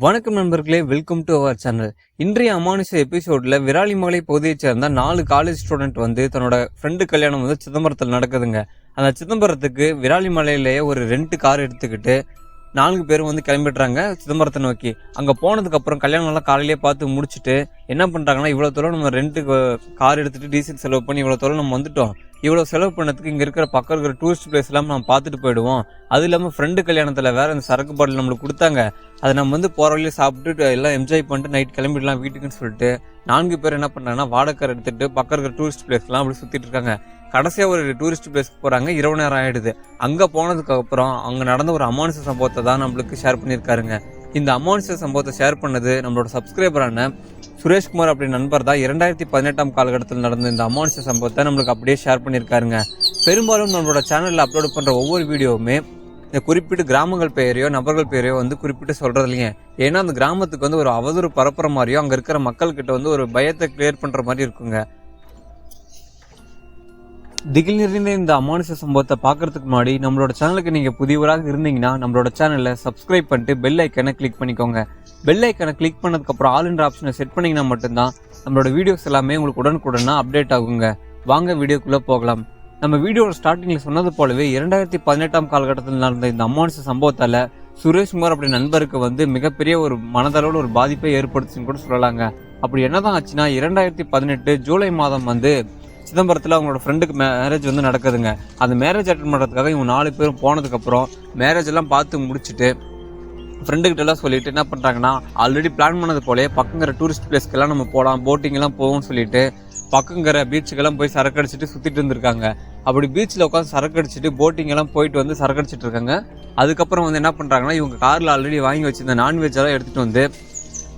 வணக்கம் நண்பர்களே welcome to our channel இன்றைய அமானுஷ எபிசோடில் விராலிமலை பகுதியைச் சேர்ந்த நாலு காலேஜ் ஸ்டூடெண்ட் வந்து தன்னோட ஃப்ரெண்டு கல்யாணம் வந்து சிதம்பரத்தில் நடக்குதுங்க. அந்த சிதம்பரத்துக்கு விராலிமலையிலேயே ஒரு ரெண்டு கார் எடுத்துக்கிட்டு நான்கு பேரும் வந்து கிளம்பிடுறாங்க சிதம்பரத்தை நோக்கி. அங்கே போனதுக்கப்புறம் கல்யாணம் எல்லாம் காலையிலேயே பார்த்து முடிச்சுட்டு என்ன பண்ணுறாங்கன்னா இவ்வளோ தூரம் நம்ம ரெண்டு கார் எடுத்துகிட்டு டீசல் செலவு பண்ணி இவ்வளோ தூரம் நம்ம வந்துட்டோம். இவ்வளோ செலவு பண்ணதுக்கு இங்கே இருக்கிற பக்கம் இருக்கிற டூரிஸ்ட் பிளேஸ் எல்லாம் நம்ம பார்த்துட்டு போயிடுவோம். அது இல்லாமல் ஃப்ரெண்டு கல்யாணத்தில் வேறு அந்த சரக்கு பாட்டில் நம்மளுக்கு கொடுத்தாங்க. அதை நம்ம வந்து போகிற வழியில சாப்பிட்டு எல்லாம் என்ஜாய் பண்ணிட்டு நைட் கிளம்பிடலாம் வீட்டுக்குன்னு சொல்லிட்டு நான்கு பேர் என்ன பண்ணுறாங்கன்னா வாடகை எடுத்துகிட்டு பக்கம் இருக்கிற டூரிஸ்ட் பிளேஸ்லாம் அப்படி சுற்றிட்டு இருக்காங்க. கடைசியாக ஒரு டூரிஸ்ட் பிளேஸ்க்கு போகிறாங்க இரவு நேரம் ஆகிடுது அங்கே போனதுக்கு அப்புறம் அங்கே நடந்த ஒரு அமானுஷ சம்பவத்தை தான் நம்மளுக்கு ஷேர் பண்ணியிருக்காருங்க. இந்த அமானுஷ சம்பவத்தை ஷேர் பண்ணது நம்மளோட சப்ஸ்கிரைபரான சுரேஷ்குமார் அப்படி நண்பர் தான். இரண்டாயிரத்தி பதினெட்டாம் காலகட்டத்தில் நடந்த இந்த அமானுஷ சம்பவத்தை நம்மளுக்கு அப்படியே ஷேர் பண்ணியிருக்காருங்க. பெரும்பாலும் நம்மளோட சேனலில் அப்லோட் பண்ணுற ஒவ்வொரு வீடியோவுமே இந்த குறிப்பிட்டு கிராமங்கள் பெயரையோ நபர்கள் பெயரையோ வந்து குறிப்பிட்டு சொல்கிறது இல்லைங்க. ஏன்னா அந்த கிராமத்துக்கு வந்து ஒரு அவதூறு பரப்புற மாதிரியோ அங்கே இருக்கிற மக்கள்கிட்ட வந்து ஒரு பயத்தை கிளியர் பண்ணுற மாதிரி இருக்குங்க. திகில் நிறைந்த இந்த அமானுஷ சம்பவத்தை பார்க்கறதுக்கு முன்னாடி நம்மளோட சேனலுக்கு நீங்கள் புதியவராக இருந்தீங்கன்னா நம்மளோட சேனலை சப்ஸ்கிரைப் பண்ணிட்டு பெல் ஐக்கனை கிளிக் பண்ணிக்கோங்க. பெல் ஐக்கனை கிளிக் பண்ணதுக்கப்புறம் ஆல் என்ற ஆப்ஷனை செட் பண்ணிங்கன்னா மட்டும்தான் நம்மளோட வீடியோஸ் எல்லாமே உங்களுக்கு உடனுக்குடனா அப்டேட் ஆகுங்க. வாங்க வீடியோக்குள்ளே போகலாம். நம்ம வீடியோட ஸ்டார்டிங்கில் சொன்னது போலவே இரண்டாயிரத்தி பதினெட்டாம் காலகட்டத்தில் நடந்த இந்த அமானுஷ சம்பவத்தால் சுரேஷ்குமார் அப்படி நண்பருக்கு வந்து மிகப்பெரிய ஒரு மனதளவில் ஒரு பாதிப்பை ஏற்படுத்துச்சுன்னு கூட சொல்லலாங்க. அப்படி என்னதான் ஆச்சுன்னா இரண்டாயிரத்தி பதினெட்டு ஜூலை மாதம் வந்து சிதம்பரத்தில் அவங்களோட ஃப்ரெண்டுக்கு மேரேஜ் வந்து நடக்குதுங்க. அந்த மேரேஜ் அட்டன் பண்ணுறதுக்காக இவங்க நாலு பேரும் போனதுக்கப்புறம் மேரேஜ் எல்லாம் பார்த்து முடிச்சுட்டு ஃப்ரெண்டுக்கிட்ட எல்லாம் சொல்லிட்டு என்ன பண்ணுறாங்கன்னா ஆல்ரெடி பிளான் பண்ணது போலே பக்கங்கிற டூரிஸ்ட் பிளேஸ்க்கெல்லாம் நம்ம போகலாம் போட்டிங்கெல்லாம் போகும்னு சொல்லிட்டு பக்கங்கிற பீச்சுக்கெல்லாம் போய் சரக்கு அடிச்சுட்டு சுற்றிட்டு இருந்திருக்காங்க. அப்படி பீச்சில் உட்காந்து சரக்கு அடிச்சுட்டு போட்டிங்கெல்லாம் போயிட்டு வந்து சரக்கு அடிச்சிட்டு இருக்காங்க. அதுக்கப்புறம் வந்து என்ன பண்ணுறாங்கன்னா இவங்க காரில் ஆல்ரெடி வாங்கி வச்சுருந்த நான்வெஜ் எல்லாம் எடுத்துகிட்டு வந்து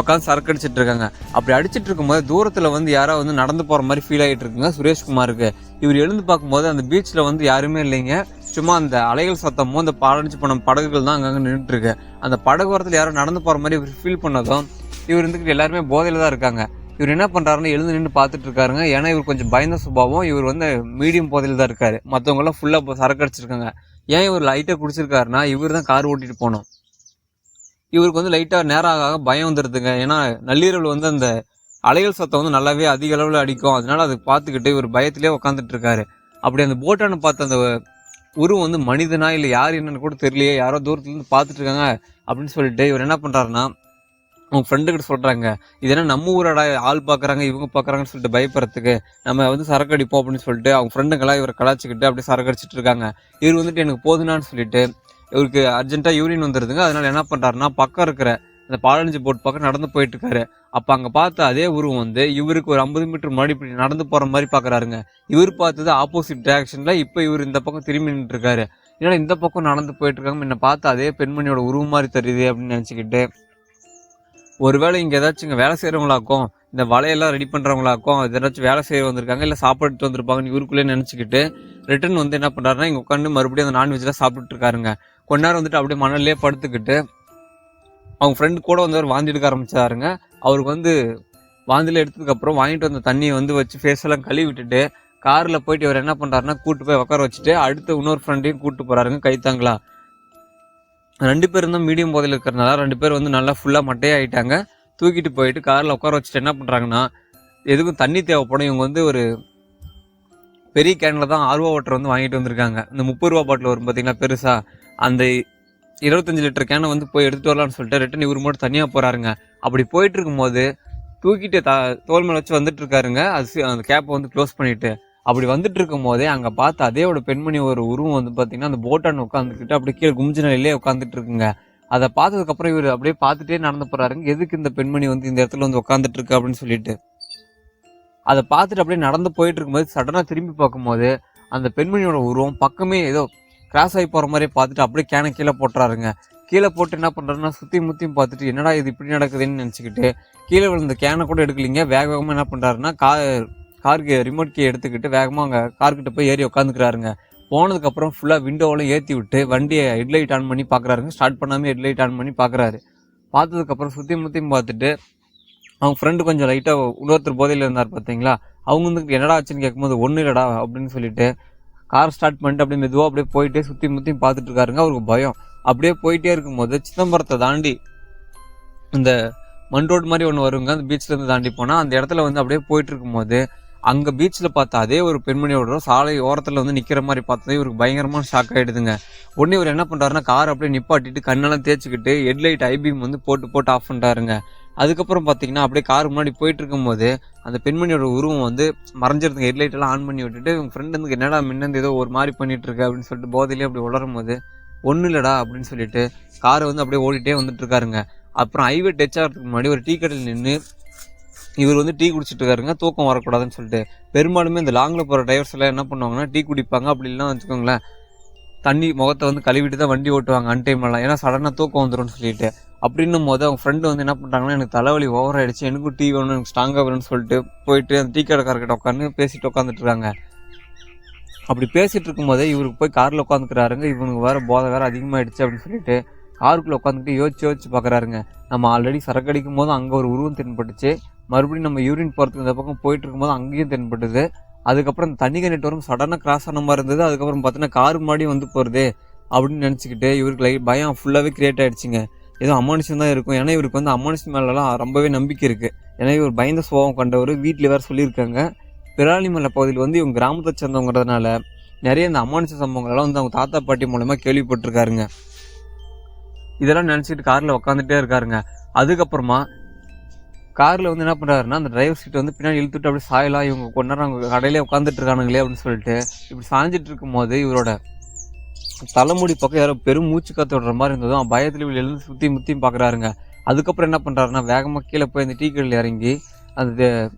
உட்காந்து சரக்கு அடிச்சிட்டு இருக்காங்க அப்படி அடிச்சிட்டு இருக்கும்போது தூரத்தில் வந்து யாரோ வந்து நடந்து போகிற மாதிரி ஃபீல் ஆகிட்டு இருக்குங்க. சுரேஷ்குமாருக்கு. இவர் எழுந்து பார்க்கும்போது அந்த பீச்சில் வந்து யாருமே இல்லைங்க. சும்மா அந்த அலைகள் சத்தமும் அந்த பாலடிச்சு போன படகுகள் தான் அங்கங்கே நின்றுட்டுருக்கு அந்த படகு ஓரத்தில் யாரோ நடந்து போகிற மாதிரி இவர் ஃபீல் பண்ணதும் இவர் இருந்துக்கிட்டு எல்லாருமே போதையில் தான் இருக்காங்க. இவர் என்ன பண்ணுறாருன்னு எழுந்து நின்று பார்த்துட்டு இருக்காருங்க ஏன்னா இவர் கொஞ்சம் பயந்த சுபாவம். இவர் வந்து மீடியம் போதையில் தான் இருக்காரு. மற்றவங்களாம் ஃபுல்லாக சரக்கு அடிச்சிருக்காங்க ஏன் இவர் லைட்டாக குடிச்சிருக்காருன்னா இவர் தான் கார் ஓட்டிட்டு போனோம் இவருக்கு வந்து லைட்டாக நேரம் ஆக பயம் வந்துடுதுங்க ஏன்னா நள்ளிரவில் வந்து அந்த அலைகள் சத்தம் வந்து நல்லாவே அதிக அளவில் அடிக்கும். அதனால அதை பார்த்துக்கிட்டு இவர் பயத்திலே உட்காந்துட்டு இருக்காரு அப்படி அந்த போட்டான்னு பார்த்த அந்த உருவம் வந்து மனிதனா இல்லை யார் என்னன்னு கூட தெரியலையே. யாரோ தூரத்துலேருந்து பார்த்துட்டு இருக்காங்க அப்படின்னு சொல்லிட்டு இவர் என்ன பண்ணுறாருன்னா அவங்க ஃப்ரெண்டுக்கிட்ட சொல்கிறாங்க இது என்ன நம்ம ஊரோட? ஆள் பார்க்குறாங்க இவங்க பார்க்குறாங்கன்னு சொல்லிட்டு பயப்படுறதுக்கு நம்ம வந்து சரக்கு அடிப்போம் அப்படின்னு சொல்லிட்டு அவங்க ஃப்ரெண்டுங்களாம் இவரை கலாச்சிக்கிட்டு அப்படியே சரக்கு அடிச்சிட்டு இருக்காங்க இவர் வந்துட்டு எனக்கு போதுனான்னு சொல்லிட்டு இவருக்கு அர்ஜென்ட்டாக யூரின் வந்துடுதுங்க அதனால என்ன பண்ணுறாருன்னா பக்கம் இருக்கிற அந்த பாலஞ்சு போட் பக்கம் நடந்து போயிட்டு இருக்காரு அப்போ அங்கே பார்த்த அதே உருவம் வந்து இவருக்கு ஒரு ஐம்பது மீட்டர் முன்னாடி இப்படி நடந்து போகிற மாதிரி பார்க்குறாருங்க இவர் பார்த்தது ஆப்போசிட் டேரக்ஷனில் இப்போ இவர் இந்த பக்கம் திரும்பி நின்றுருக்காரு இருக்காரு ஏன்னா இந்த பக்கம் நடந்து போயிட்டு இருக்காங்க என்னை பார்த்து அதே பெண்மணியோட உருவம் மாதிரி தெரியுது அப்படின்னு நினச்சிக்கிட்டு ஒருவேளை இங்கே ஏதாச்சும் இங்கே வேலை செய்கிறவங்களாக்கும் இந்த வலையெல்லாம் ரெடி பண்ணுறவங்களாக்கும் ஏதாச்சும் வேலை செய்ய வந்திருக்காங்க இல்லை சாப்பிட்டு வந்திருப்பாங்கன்னு இவருக்குள்ளே நினச்சிக்கிட்டு ரிட்டர்ன் வந்து என்ன பண்ணுறாருன்னா இங்கே உட்காந்து மறுபடியும் அந்த நான்வெஜ்லாம் சாப்பிட்டுட்டு இருக்காருங்க கொஞ்ச நேரம் வந்துட்டு அப்படியே மணல்லே படுத்துக்கிட்டு அவங்க ஃப்ரெண்டு கூட வந்து வாந்தி எடுக்க ஆரம்பிச்சாருங்க. அவருக்கு வந்து வாந்தியில் எடுத்ததுக்கப்புறம் வாங்கிட்டு வந்த தண்ணியை வந்து வச்சு ஃபேஸ் எல்லாம் கழுவி விட்டுட்டு காரில் போயிட்டு இவர் என்ன பண்ணுறாருன்னா கூட்டு போய் உட்கார வச்சுட்டு அடுத்த இன்னொரு ஃப்ரெண்டையும் கூட்டு போகிறாருங்க கைத்தாங்களா ரெண்டு பேரும் தான் மீடியம் போதையில் இருக்கிறனால ரெண்டு பேர் வந்து நல்லா ஃபுல்லாக மட்டையாகிட்டாங்க தூக்கிட்டு போயிட்டு காரில் உட்கார வச்சுட்டு என்ன பண்ணுறாங்கன்னா எதுக்கும் தண்ணி தேவைப்படும் இவங்க வந்து ஒரு பெரிய கேனில் தான் ஆர்வா வாட்டர் வந்து வாங்கிட்டு வந்திருக்காங்க. இந்த முப்பது ரூபா பாட்டில் வரும் பார்த்தீங்கன்னா பெருசாக அந்த இருபத்தஞ்சு லிட்டர் கேனை வந்து போய் எடுத்துட்டு வரலாம்னு சொல்லிட்டு ரிட்டன் இவர் மட்டும் தனியாக போகிறாருங்க அப்படி போயிட்டு இருக்கும்போது தூக்கிட்டு த தோல் மேலே வச்சு வந்துட்டு இருக்காருங்க. அது அந்த கேப்பை வந்து க்ளோஸ் பண்ணிட்டு. அப்படி வந்துட்டு இருக்கும் போதே அங்கே பார்த்து அதேவோட பெண்மணி ஒரு உருவம் வந்து பார்த்தீங்கன்னா அந்த போட்டான் உட்காந்துக்கிட்டு அப்படியே கீழே குமிஞ்ச நிலையிலே உட்காந்துட்டு இருக்குங்க. அதை பார்த்ததுக்கப்புறம் இவர் அப்படியே பார்த்துட்டே நடந்து போகிறாருங்க எதுக்கு இந்த பெண்மணி வந்து இந்த இடத்துல வந்து உட்காந்துட்டு இருக்கு அப்படின்னு சொல்லிட்டு. அதை பார்த்துட்டு அப்படியே நடந்து போயிட்டு இருக்கும்போது சடனாக திரும்பி பார்க்கும்போது அந்த பெண்மணியோட உருவம் பக்கமே ஏதோ கிராஸ் ஆகி போகிற மாதிரி பார்த்துட்டு அப்படியே கேனை கீழே போட்டுறாருங்க. கீழே போட்டு என்ன பண்ணுறாருன்னா சுற்றி முற்றியும் பார்த்துட்டு என்னடா இது இப்படி நடக்குதுன்னு நினச்சிக்கிட்டு கீழே விழுந்த கேனை கூட எடுக்கலிங்க. வேக வேகமாக என்ன பண்ணுறாருன்னா கார் காருக்கு ரிமோட் கீ எடுத்துக்கிட்டு வேகமாக அங்கே கார்கிட்ட போய் ஏறி உட்காந்துக்கிறாருங்க போனதுக்கப்புறம் ஃபுல்லாக விண்டோவெல்லாம் ஏற்றி விட்டு வண்டியை ஹெட்லைட் ஆன் பண்ணி பார்க்குறாருங்க. ஸ்டார்ட் பண்ணாமல் ஹெட்லைட் ஆன் பண்ணி பார்க்குறாரு. பார்த்ததுக்கப்புறம் சுற்றி முற்றியும் பார்த்துட்டு அவங்க ஃப்ரெண்டு கொஞ்சம் லைட்டாக இன்னொருத்தர் போதையில் இருந்தார் பார்த்தீங்களா அவங்க வந்து என்னடா ஆச்சுன்னு கேட்கும்போது ஒன்றும் இல்லடா அப்படின்னு சொல்லிட்டு கார் ஸ்டார்ட் பண்ணிட்டு அப்படியே மெதுவாக அப்படியே போயிட்டே சுற்றி முற்றி பார்த்துட்டு இருக்காருங்க அவருக்கு பயம். அப்படியே போயிட்டே இருக்கும்போது சிதம்பரத்தை தாண்டி இந்த மண் ரோடு மாதிரி ஒன்று வருங்க அந்த பீச்லேருந்து தாண்டி போனால் அந்த இடத்துல வந்து அப்படியே போயிட்டு இருக்கும்போது அங்கே பீச்சில் பார்த்தா அதே ஒரு பெண்மணியோட சாலை ஓரத்தில் வந்து நிற்கிற மாதிரி பார்த்தது இவருக்கு பயங்கரமான ஷாக் ஆகிடுதுங்க உடனே இவர் என்ன பண்ணுறாருன்னா கார் அப்படியே நிப்பாட்டிட்டு கண்ணெல்லாம் தேய்ச்சிக்கிட்டு ஹெட்லைட் ஐபீம் வந்து போட்டு போட்டு ஆஃப் பண்ணிட்டாருங்க. அதுக்கப்புறம் பார்த்தீங்கன்னா அப்படியே கார் முன்னாடி போயிட்டு இருக்கும்போது அந்த பெண்மணியோட உருவம் வந்து மறைஞ்சிருந்துங்க ஹெட்லைட் எல்லாம் ஆன் பண்ணி விட்டுட்டு இவங்க ஃப்ரெண்ட் வந்து என்னடா மின்னந்து ஏதோ ஒரு மாதிரி பண்ணிட்டு இருக்கு அப்படின்னு சொல்லிட்டு போதையிலே அப்படி உளரும் போது ஒன்றும் இல்லடா அப்படின்னு சொல்லிட்டு காரை வந்து அப்படியே ஓடிட்டே வந்துட்டு இருக்காருங்க அப்புறம் ஹைவே டச் ஆகிறதுக்கு முன்னாடி ஒரு டீ கடையில் நின்று இவர் வந்து டீ குடிச்சிட்டு இருக்காருங்க தூக்கம் வரக்கூடாதுன்னு சொல்லிட்டு பெரும்பாலுமே இந்த லாங்கில் போகிற டிரைவர்ஸ் எல்லாம் என்ன பண்ணுவாங்கன்னா டீ குடிப்பாங்க அப்படிலாம் வச்சுக்கோங்களேன் தண்ணி முகத்தை வந்து கழுவிட்டு தான் வண்டி ஓட்டுவாங்க அன்டைம்லாம் ஏன்னா சடனாக தூக்கம் வந்துடும் சொல்லிட்டு. அப்படின்னும் போது அவங்க ஃப்ரெண்டு வந்து என்ன பண்ணுறாங்கன்னா எனக்கு தலைவலி ஓவர் ஆயிடுச்சு எனக்கும் டீ வேணும் எனக்கு ஸ்ட்ராங்காக வேணும்னு சொல்லிட்டு போயிட்டு அந்த டீ கடைக்காரர்கிட்ட உட்காந்து பேசிட்டு உட்காந்துட்டு இருக்காங்க அப்படி பேசிட்டு இருக்கும்போதே இவருக்கு போய் காரில் உட்காந்துக்கிறாருங்க இவனுக்கு வேறு போதை வேற அதிகமாகிடுச்சு அப்படின்னு சொல்லிட்டு காருக்குள்ளே உட்காந்துட்டு யோசிச்சு யோசிச்சு பார்க்குறாருங்க நம்ம ஆல்ரெடி சரக்கு அடிக்கும் போது அங்கே ஒரு உருவம் தென்பட்டுச்சு. மறுபடியும் நம்ம யூரின் போகிறதுக்கு இந்த பக்கம் போயிட்டு இருக்கும்போது அங்கேயும் தென்பட்டுது. அதுக்கப்புறம் தண்ணிக நெட்வொர்க் சடனாக கிராஸ் ஆன மாதிரி இருந்தது. அதுக்கப்புறம் பார்த்தீங்கன்னா கார் முன்னாடி வந்து போகிறது அப்படின்னு நினச்சிக்கிட்டு இவருக்கு லை பயம் ஃபுல்லாகவே கிரியேட் ஆகிடுச்சிங்க ஏதோ அமானுஷம் தான் இருக்கும். ஏன்னா இவருக்கு வந்து அமானுஷம் மேலெலாம் ரொம்பவே நம்பிக்கை இருக்குது ஏன்னா இவர் பயந்த சுபாவம் கொண்டவர். வீட்டில் வேறு சொல்லியிருக்காங்க. பிராலிமலை பகுதியில் வந்து இவங்க கிராமத்தை சேர்ந்தவங்கிறதுனால நிறைய இந்த அமானுஷ சம்பவங்கள்லாம் வந்து அவங்க தாத்தா பாட்டி மூலமாக கேள்விப்பட்டிருக்காருங்க. இதெல்லாம் நினச்சிட்டு காரில் உட்காந்துட்டே இருக்காருங்க. அதுக்கப்புறமா காரில் வந்து என்ன பண்ணுறாருன்னா அந்த டிரைவர் சீட் வந்து பின்னாடி இழுத்துட்டு அப்படியே சாயலாம் இவங்க கொஞ்ச நேரம் கடையிலே உட்காந்துட்டு இருக்கானுங்களே அப்படின்னு சொல்லிட்டு இப்படி சாஞ்சிட்டு இருக்கும்போது இவரோட தலைமுடி பக்கம் யாரோ பெரும் மூச்சு காத்து மாதிரி இருந்ததும் பயத்தில் இவள் எழுந்து சுற்றி முத்தியும் பார்க்குறாருங்க அதுக்கப்புறம் என்ன பண்ணுறாருன்னா வேகமாக கீழே போய் அந்த டீ கடையில் இறங்கி அந்த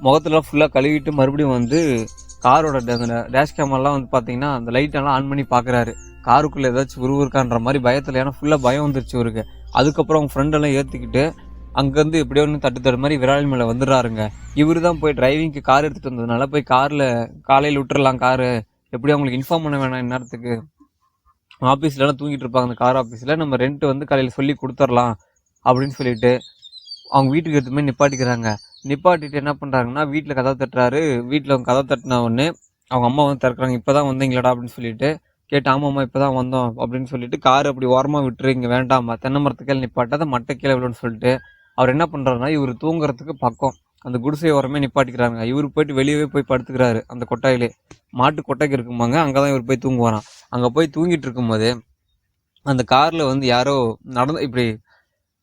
முகத்துல ஃபுல்லாக கழுவிட்டு மறுபடியும் வந்து காரோட அந்த டேஷ் கேமராலாம் வந்து பார்த்தீங்கன்னா அந்த லைட்டெல்லாம் ஆன் பண்ணி பார்க்குறாரு காருக்குள்ளே ஏதாச்சும் உருவு இருக்கான்ற மாதிரி பயத்தில் ஏன்னா ஃபுல்லாக பயம் வந்துருச்சு இவருக்கு. அதுக்கப்புறம் அவங்க ஃப்ரெண்டெல்லாம் ஏற்றிக்கிட்டு அங்கேருந்து எப்படியோ ஒன்று தட்டு தட்டு மாதிரி விராலி மேலே வந்துடுறாருங்க. இவர் தான் போய் டிரைவிங்க்கு கார் எடுத்துகிட்டு வந்ததுனால போய் காரில் காலையில் விட்டுறலாம் காரு எப்படியும் அவங்களுக்கு இன்ஃபார்ம் பண்ண வேணாம் இந்நேரத்துக்கு. ஆஃபீஸ்லலாம் தூங்கிட்டு இருப்பாங்க அந்த கார் ஆஃபீஸில் நம்ம ரெண்ட் வந்து காலையில் சொல்லி கொடுத்துர்லாம் அப்படின்னு சொல்லிட்டு அவங்க வீட்டுக்கு எடுத்து நிப்பாட்டிக்கிறாங்க. நிப்பாட்டிட்டு என்ன பண்ணுறாங்கன்னா வீட்டில் கதவை தட்டுறாரு. வீட்டில் அவங்க கதவை தட்டின உடனே அவங்க அம்மா வந்து திறக்கிறாங்க இப்போ தான் வந்தீங்களாடா அப்படின்னு சொல்லிட்டு கேட்டு ஆமாம்மா இப்போ தான் வந்தோம் அப்படின்னு சொல்லிட்டு கார் அப்படி ஓரமாக விட்டுரு இங்கே வேண்டாமா தென்னை மரத்துக்கீழே நிப்பாட்டாத மட்டை கீழே விழுன்னு சொல்லிட்டு அவர் என்ன பண்ணுறாருன்னா இவர் தூங்குறதுக்கு பக்கம் அந்த குடிசை ஓரமே நிப்பாட்டிக்கிறாங்க இவர் போயிட்டு வெளியவே போய் படுத்துக்கிறாரு. அந்த கொட்டாயிலே. மாட்டு கொட்டைக்கு இருக்குமாங்க அங்கே தான் இவர் போய் தூங்குவாராம். அங்கே போய் தூங்கிட்டு இருக்கும்போது அந்த காரில் வந்து யாரோ நடந்து இப்படி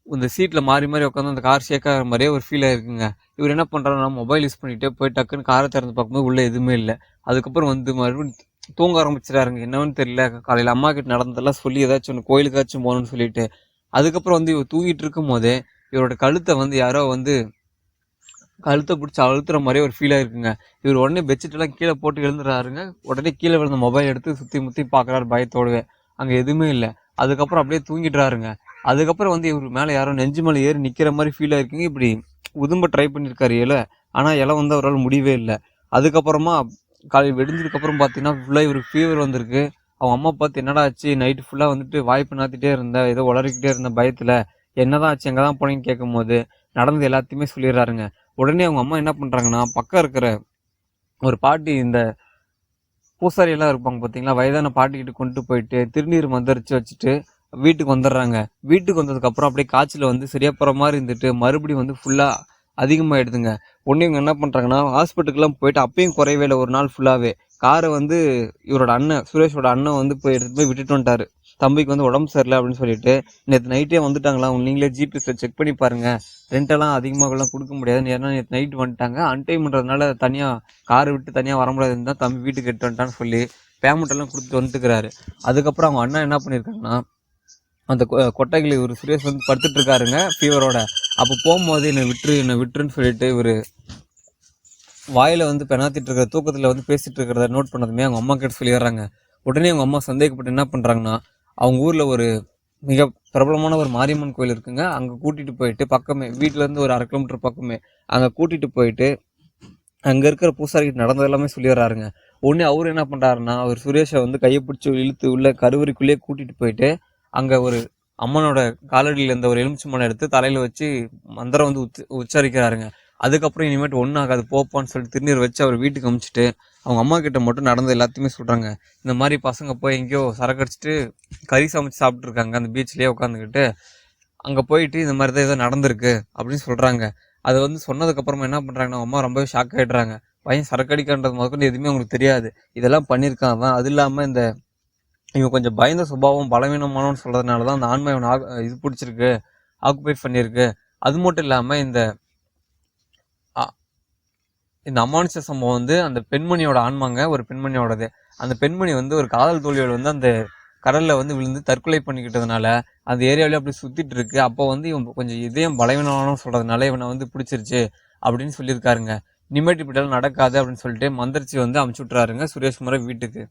இந்த சீட்டில் மாறி மாறி உட்காந்து அந்த கார் ஷேக் ஆகிற மாதிரியே ஒரு ஃபீல் ஆயிருக்குங்க இவர் என்ன பண்ணுறாருனா மொபைல் யூஸ் பண்ணிகிட்டே போய் டக்குன்னு காரை திறந்து பார்க்கும்போது உள்ளே எதுவுமே இல்லை. அதுக்கப்புறம் வந்து மறுபடியும் தூங்க ஆரம்பிச்சிட்டாருங்க. என்னன்னு தெரியல. காலையில் அம்மா கிட்ட நடந்ததெல்லாம் சொல்லி ஏதாச்சும் ஒன்று கோயிலுக்காச்சும் போகணும்னு சொல்லிட்டு. அதுக்கப்புறம் வந்து இவர் தூங்கிட்டு இருக்கும் போதே இவரோட கழுத்தை வந்து யாரோ வந்து கழுத்தை பிடிச்சி அழுத்துற மாதிரியே ஒரு ஃபீலாக இருக்குங்க. இவர் உடனே பெட்ஷீட்டெல்லாம் கீழே போட்டு எழுந்துறாருங்க உடனே கீழே விழுந்த மொபைல் எடுத்து சுற்றி முற்றி பார்க்குறாரு பயத்தோடு அங்கே எதுவுமே இல்லை. அதுக்கப்புறம் அப்படியே தூங்கிடுறாருங்க. அதுக்கப்புறம் வந்து இவர் மேலே யாரும் நெஞ்சு மேலே ஏறி நிற்கிற மாதிரி ஃபீல் ஆயிருக்குங்க இப்படி உதும்ப ட்ரை பண்ணியிருக்காரு இலை. ஆனால் இலை வந்து அவரால் முடியவே இல்லை. அதுக்கப்புறமா காலையில் வெடிஞ்சதுக்கப்புறம் பார்த்தீங்கன்னா ஃபுல்லாக இவருக்கு ஃபீவர் வந்திருக்கு. அவங்க அம்மா பார்த்து என்னடா ஆச்சு? நைட்டு ஃபுல்லாக வந்துட்டு வாய்ப்பு நாத்திட்டே இருந்தேன் ஏதோ உளறிக்கிட்டே இருந்த பயத்தில் என்னதான் ஆச்சு எங்கே தான் போனீங்கன்னு கேட்கும்போது நடந்து எல்லாத்தையுமே சொல்லிடுறாருங்க. உடனே அவங்க அம்மா என்ன பண்ணுறாங்கன்னா பக்கம் இருக்கிற ஒரு பாட்டி இந்த பூசாரி எல்லாம் இருப்பாங்க பார்த்தீங்களா வயதான பாட்டிக்கிட்ட கொண்டு போயிட்டு திருநீர் மந்தரிச்சு வச்சுட்டு வீட்டுக்கு வந்துடுறாங்க. வீட்டுக்கு வந்ததுக்கப்புறம் அப்படியே காய்ச்சல் வந்து சரியா போகிற மாதிரி இருந்துட்டு மறுபடியும் வந்து ஃபுல்லாக அதிகமாகிடுதுங்க உடனே இவங்க என்ன பண்ணுறாங்கன்னா ஹாஸ்பிட்டலுக்குலாம் போயிட்டு அப்பயும் குறையவே இல்லை ஒரு நாள் ஃபுல்லாகவே காரை வந்து இவரோட அண்ணன் சுரேஷோட அண்ணன் வந்து போய் எடுத்துட்டு போய் விட்டுட்டு வந்துட்டாரு. தம்பிக்கு வந்து உடம்பு சரியில்லை அப்படின்னு சொல்லிட்டு நேற்று நைட்டே வந்துட்டாங்களா? நீங்களே ஜிபிஎஸ்ல செக் பண்ணி பாருங்க. ரெண்டெல்லாம் அதிகமாகலாம் கொடுக்க முடியாது. ஏன்னா நேற்று நைட் வந்துட்டாங்க. அன்டைம்ன்றதுனால தனியாக காரை விட்டு தனியாக வர முடியாதுன்னு இருந்தால் தம்பி வீட்டுக்கு எட்டு வந்துட்டான்னு சொல்லி பேமெண்ட் எல்லாம் கொடுத்துட்டு வந்துட்டுக்கிறாரு அதுக்கப்புறம் அவங்க அண்ணா என்ன பண்ணியிருக்காங்கன்னா அந்த கொ- கொட்டைகள் இவர் சுரேஷ் வந்து படுத்துட்டு இருக்காருங்க ஃபீவரோட அப்போ போகும்போது என்னை விட்டுரு என்னை விட்டுருன்னு சொல்லிட்டு இவர் வாயில் வந்து பெணாத்திட்டு இருக்கிற தூக்கத்தில் வந்து பேசிகிட்டு இருக்கிறத நோட் பண்ணதுமே அவங்க அம்மா கிட்ட சொல்லிடுறாங்க. உடனே அவங்க அம்மா சந்தேகப்பட்டு என்ன பண்ணுறாங்கன்னா அவங்க ஊரில் ஒரு மிக பிரபலமான ஒரு மாரியம்மன் கோயில் இருக்குங்க. அங்கே கூட்டிகிட்டு போயிட்டு பக்கமே வீட்டிலேருந்து ஒரு அரை கிலோமீட்டர் பக்கமே அங்கே கூட்டிகிட்டு போயிட்டு அங்கே இருக்கிற பூசாரிக்கிட்ட நடந்தது எல்லாமே சொல்லிடுறாருங்க உடனே அவர் என்ன பண்ணுறாருன்னா அவர் சுரேஷை வந்து கையை பிடிச்சி இழுத்து உள்ள கருவறைக்குள்ளேயே கூட்டிகிட்டு போயிட்டு அங்கே ஒரு அம்மனோட காலடியில் இருந்த ஒரு எலுமிச்சை எடுத்து தலையில் வச்சு மந்திரம் வந்து உச்ச உச்சரிக்கிறாருங்க. அதுக்கப்புறம் இனிமேட்டு ஒன்றும் ஆகாது போப்பான்னு சொல்லிட்டு திருநீர் வச்சு அவர் வீட்டுக்கு அமுச்சிட்டு அவங்க அம்மா கிட்ட மட்டும் நடந்து எல்லாத்தையுமே சொல்கிறாங்க இந்த மாதிரி பசங்க போய் எங்கேயோ சரக்கடிச்சிட்டு கறி சமைச்சு சாப்பிட்ருக்காங்க அந்த பீச்லேயே உட்காந்துக்கிட்டு. அங்கே போயிட்டு இந்த மாதிரி தான் ஏதோ நடந்திருக்கு அப்படின்னு சொல்கிறாங்க அது வந்து சொன்னதுக்கப்புறமா என்ன பண்ணுறாங்கன்னா அம்மா ரொம்பவே ஷாக் ஆகிடுறாங்க பையன் சரக்கடிக்கன்றது முதற்கொண்டு எதுவுமே அவங்களுக்கு தெரியாது. இதெல்லாம் பண்ணியிருக்காங்க அவன் அது இல்லாமல் இந்த இவன் கொஞ்சம் பயந்த சுபாவம் பலவீனமானவன்னு சொல்கிறதுனால தான் அந்த ஆன்மை இவனை ஆக்கு- இது பிடிச்சிருக்கு ஆக்குபை பண்ணியிருக்கு. அது மட்டும் இல்லாமல் இந்த இந்த அமானுஷ சம்பவம் வந்து அந்த பெண்மணியோட ஆன்மாங்க ஒரு பெண்மணியோடது. அந்த பெண்மணி வந்து ஒரு காதல் தோழியோட வந்து அந்த கடலில் வந்து விழுந்து தற்கொலை பண்ணிக்கிட்டதுனால அந்த ஏரியாவிலே அப்படி சுற்றிட்டு இருக்கு அப்போ வந்து இவன் கொஞ்சம் இதயம் பலவீனமானு சொல்கிறதுனால இவனை வந்து பிடிச்சிருச்சு அப்படின்னு சொல்லியிருக்காருங்க. இனிமேட்டு இப்படியெல்லாம் நடக்காது அப்படின்னு சொல்லிட்டு மந்திரிச்சு வந்து அமுச்சு விட்றாருங்க சுரேஷ்குமாரை வீட்டுக்கு.